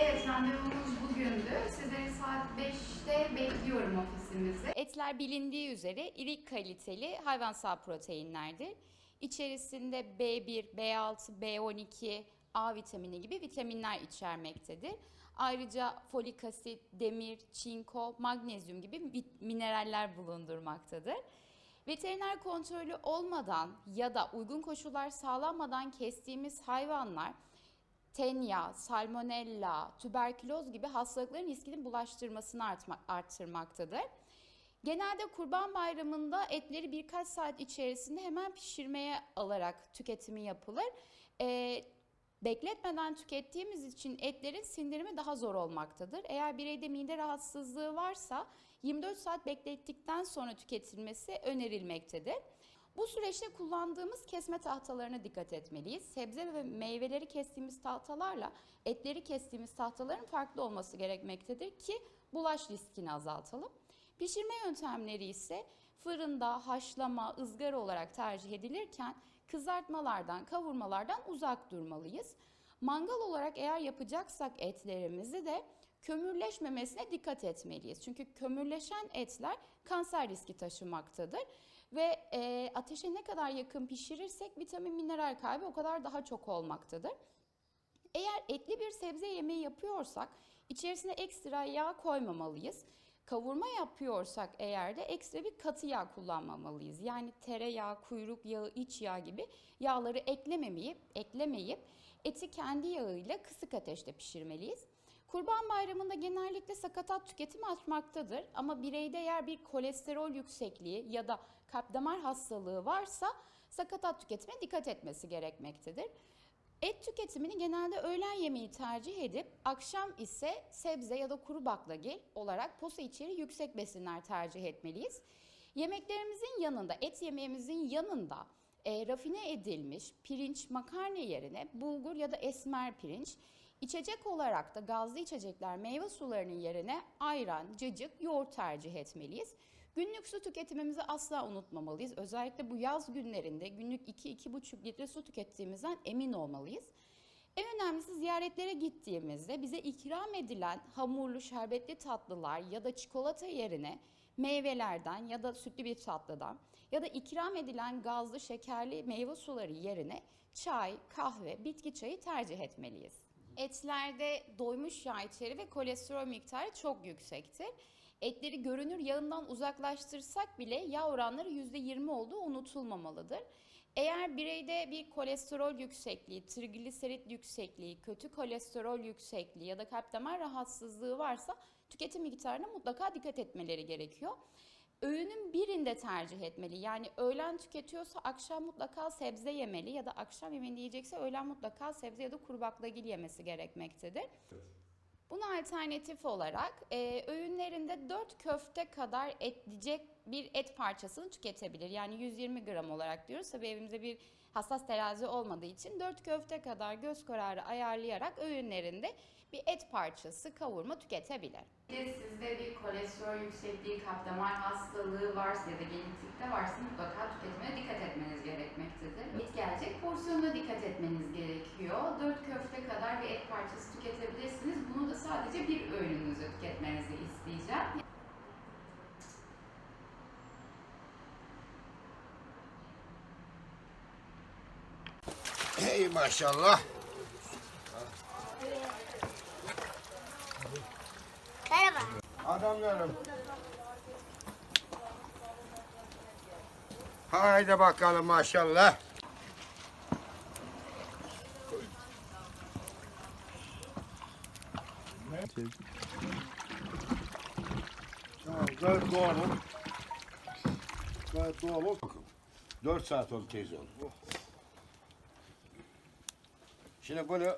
Evet, randevumuz bugündü. Sizleri saat 5'te bekliyorum ofisimizde. Etler bilindiği üzere iri kaliteli hayvansal proteinlerdir. İçerisinde B1, B6, B12, A vitamini gibi vitaminler içermektedir. Ayrıca folik asit, demir, çinko, magnezyum gibi mineraller bulundurmaktadır. Veteriner kontrolü olmadan ya da uygun koşullar sağlanmadan kestiğimiz hayvanlar tenya, salmonella, tüberküloz gibi hastalıkların riskinin bulaştırmasını arttırmaktadır. Genelde Kurban Bayramı'nda etleri birkaç saat içerisinde hemen pişirmeye alarak tüketimi yapılır. Ee, bekletmeden tükettiğimiz için etlerin sindirimi daha zor olmaktadır. Eğer bireyde mide rahatsızlığı varsa 24 saat beklettikten sonra tüketilmesi önerilmektedir. Bu süreçte kullandığımız kesme tahtalarına dikkat etmeliyiz. Sebze ve meyveleri kestiğimiz tahtalarla etleri kestiğimiz tahtaların farklı olması gerekmektedir ki bulaş riskini azaltalım. Pişirme yöntemleri ise fırında, haşlama, ızgara olarak tercih edilirken kızartmalardan, kavurmalardan uzak durmalıyız. Mangal olarak eğer yapacaksak etlerimizi de kömürleşmemesine dikkat etmeliyiz. Çünkü kömürleşen etler kanser riski taşımaktadır. Ve e, ateşe ne kadar yakın pişirirsek vitamin mineral kaybı o kadar daha çok olmaktadır. Eğer etli bir sebze yemeği yapıyorsak içerisine ekstra yağ koymamalıyız. Kavurma yapıyorsak eğer de ekstra bir katı yağ kullanmamalıyız. Yani tereyağı, kuyruk yağı, iç yağ gibi yağları eklememeyip, eklemeyip eti kendi yağıyla kısık ateşte pişirmeliyiz. Kurban Bayramı'nda genellikle sakatat tüketimi artmaktadır ama bireyde eğer bir kolesterol yüksekliği ya da kalp damar hastalığı varsa sakatat tüketimine dikkat etmesi gerekmektedir. Et tüketimini genelde öğlen yemeği tercih edip akşam ise sebze ya da kuru baklagil olarak posa içeriği yüksek besinler tercih etmeliyiz. Yemeklerimizin yanında, et yemeğimizin yanında e, rafine edilmiş pirinç, makarna yerine bulgur ya da esmer pirinç, içecek olarak da gazlı içecekler, meyve sularının yerine ayran, cacık, yoğurt tercih etmeliyiz. Günlük su tüketimimizi asla unutmamalıyız. Özellikle bu yaz günlerinde günlük 2-2,5 litre su tükettiğimizden emin olmalıyız. En önemlisi ziyaretlere gittiğimizde bize ikram edilen hamurlu, şerbetli tatlılar ya da çikolata yerine meyvelerden ya da sütlü bir tatlıdan ya da ikram edilen gazlı, şekerli meyve suları yerine çay, kahve, bitki çayı tercih etmeliyiz. Etlerde doymuş yağ içeri ve kolesterol miktarı çok yüksektir. Etleri görünür yağından uzaklaştırsak bile yağ oranları %20 olduğu unutulmamalıdır. Eğer bireyde bir kolesterol yüksekliği, trigliserit yüksekliği, kötü kolesterol yüksekliği ya da kalp damar rahatsızlığı varsa tüketim miktarına mutlaka dikkat etmeleri gerekiyor. Öğünün birinde tercih etmeli. Yani öğlen tüketiyorsa akşam mutlaka sebze yemeli ya da akşam yemeğini yiyecekse öğlen mutlaka sebze ya da kuru baklagil yemesi gerekmektedir. Buna alternatif olarak e, öğünlerinde 4 köfte kadar etleyecek bir et parçasını tüketebilir. Yani 120 gram olarak diyoruz. Tabii evimizde bir hassas terazi olmadığı için 4 köfte kadar göz kararı ayarlayarak öğünlerinde bir et parçası kavurma tüketebilir. Sizde bir kolesterol yüksekliği, kalp damar hastalığı varsa ya da genetikte varsa mutlaka tüketimine dikkat etmeniz gerekmektedir. Et gelecek porsiyonuna dikkat etmeniz gerekiyor. 4 köfte kadar bir et parçası Hey maşallah. Merhaba. Adamlarım. Haydi bakalım maşallah. Tamam, gayet doğal ol. Gayet doğal ol. 4 saat oldu teyze 现在关了。